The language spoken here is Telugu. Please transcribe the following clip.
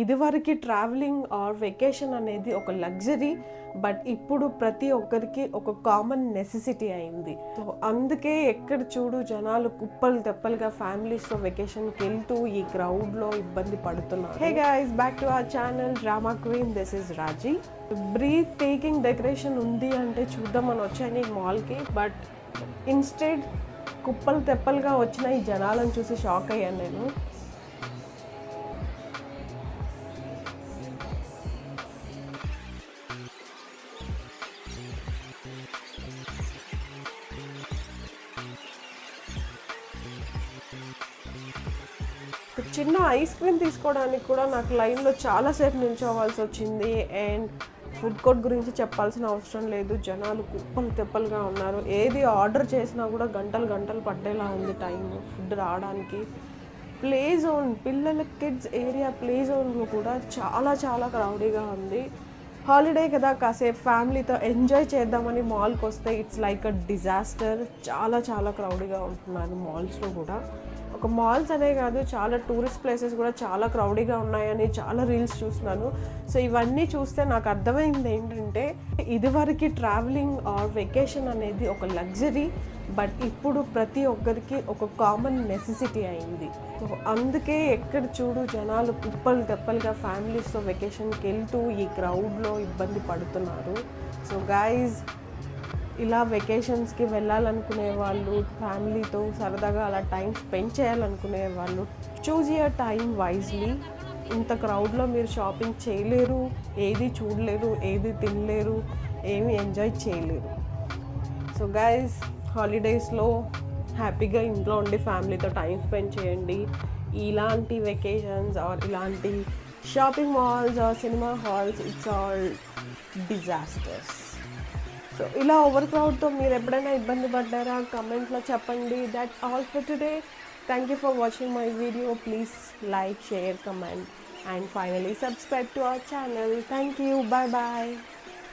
ఇదివరకు ట్రావెలింగ్ ఆర్ వెకేషన్ అనేది ఒక లగ్జరీ బట్ ఇప్పుడు ప్రతి ఒక్కరికి ఒక కామన్ నెసెసిటీ అయింది. సో అందుకే ఎక్కడ చూడు జనాలు కుప్పలు తెప్పలుగా ఫ్యామిలీస్తో వెకేషన్కి వెళ్తూ ఈ క్రౌడ్లో ఇబ్బంది పడుతున్నారు. Hey guys back to our channel drama queen this is Raji breathtaking decoration ఉంది అంటే చూద్దామని వచ్చాను ఈ మాల్కి బట్ ఇన్స్టెడ్ కుప్పలు తెప్పలుగా వచ్చిన ఈ జనాలను చూసి షాక్ అయ్యాను నేను. చిన్న ఐస్ క్రీమ్ తీసుకోవడానికి కూడా నాకు లైన్లో చాలాసేపు నిల్చోవాల్సి వచ్చింది. అండ్ ఫుడ్ కోర్ట్ గురించి చెప్పాల్సిన అవసరం లేదు. జనాలు కుప్పలు తెప్పలుగా ఉన్నారు. ఏది ఆర్డర్ చేసినా కూడా గంటలు గంటలు పట్టేలా ఉంది టైం ఫుడ్ రావడానికి. ప్లే జోన్ పిల్లల కిడ్స్ ఏరియా ప్లే జోన్లో కూడా చాలా చాలా క్రౌడీగా ఉంది. హాలిడే కదా కాసేపు ఫ్యామిలీతో ఎంజాయ్ చేద్దామని మాల్కి వస్తే ఇట్స్ లైక్ అ డిజాస్టర్ చాలా చాలా క్రౌడీగా ఉంటున్నారు మాల్స్లో కూడా. ఒక మాల్స్ అనే కాదు చాలా టూరిస్ట్ ప్లేసెస్ కూడా చాలా క్రౌడీగా ఉన్నాయని చాలా రీల్స్ చూస్తున్నాను. సో ఇవన్నీ చూస్తే నాకు అర్థమైంది ఏంటంటే ఇదివరకు ట్రావెలింగ్ ఆర్ వెకేషన్ అనేది ఒక లగ్జరీ బట్ ఇప్పుడు ప్రతి ఒక్కరికి ఒక కామన్ నెసెసిటీ అయింది. సో అందుకే ఎక్కడ చూడు జనాలు కుప్పలు తెప్పలుగా ఫ్యామిలీస్తో వెకేషన్కి వెళ్తూ ఈ క్రౌడ్లో ఇబ్బంది పడుతున్నారు. సో గాయస్ ఇలా వెకేషన్స్కి వెళ్ళాలనుకునే వాళ్ళు ఫ్యామిలీతో సరదాగా అలా టైం స్పెండ్ చేయాలనుకునే వాళ్ళు చూజ్ యర్ టైం వైజ్లీ ఇంత క్రౌడ్లో మీరు షాపింగ్ చేయలేరు ఏది చూడలేరు ఏది తినలేరు ఏమి ఎంజాయ్ చేయలేరు. సో గైస్ హాలిడేస్లో హ్యాపీగా ఇంట్లో ఉండి ఫ్యామిలీతో టైం స్పెండ్ చేయండి. ఇలాంటి వెకేషన్స్ ఆర్ ఇలాంటి shopping malls or cinema halls it's all disasters so ఇలా ఓవర్ క్రౌడ్తో మీరు ఎప్పుడైనా ఇబ్బంది పడ్డారా? కమెంట్లో చెప్పండి. That's all for today thank you for watching my video please like share comment and finally subscribe to our channel thank you bye bye